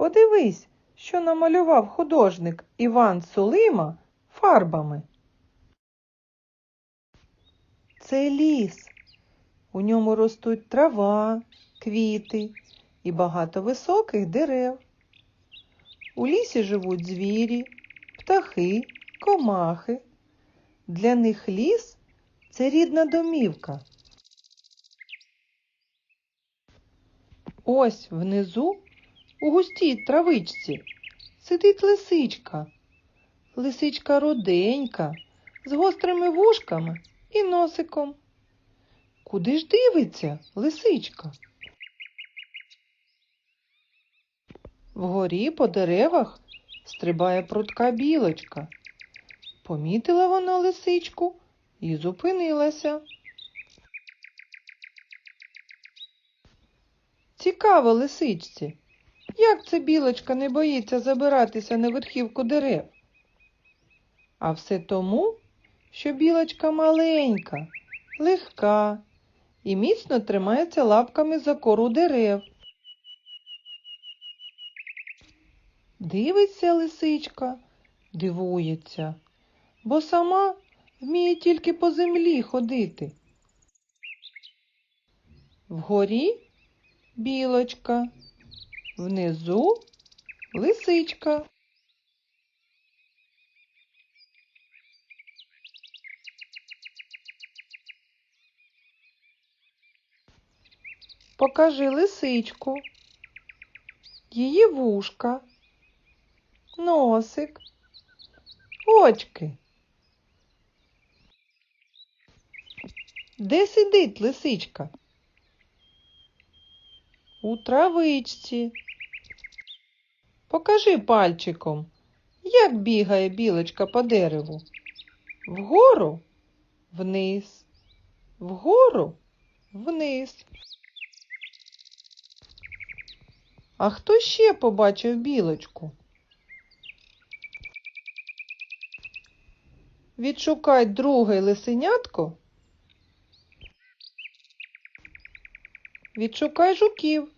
Подивись, що намалював художник Іван Сулима фарбами. Це ліс. У ньому ростуть трава, квіти і багато високих дерев. У лісі живуть звірі, птахи, комахи. Для них ліс це рідна домівка. Ось внизу, у густій травичці, сидить лисичка. Лисичка руденька, з гострими вушками і носиком. Куди ж дивиться лисичка? Вгорі по деревах стрибає прудка білочка. Помітила вона лисичку і зупинилася. Цікаво лисичці, як це білочка не боїться забиратися на верхівку дерев? А все тому, що білочка маленька, легка і міцно тримається лапками за кору дерев. Дивиться лисичка, дивується, бо сама вміє тільки по землі ходити. Вгорі білочка, внизу лисичка. Покажи лисичку, її вушка, носик, очки. Де сидить лисичка? У травичці. Покажи пальчиком, як бігає білочка по дереву. Вгору, вниз, вгору, вниз. А хто ще побачив білочку? Відшукай друге лисенятко. Відшукай жуків.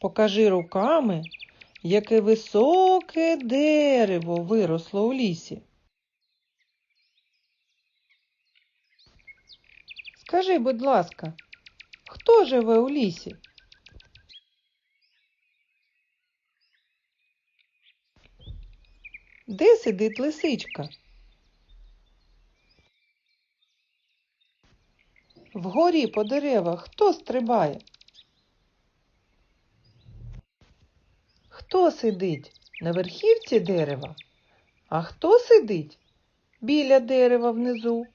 Покажи руками, яке високе дерево виросло у лісі. Скажи, будь ласка, хто живе у лісі? Де сидить лисичка? Вгорі по деревах хто стрибає? Хто сидить на верхівці дерева, а хто сидить біля дерева внизу?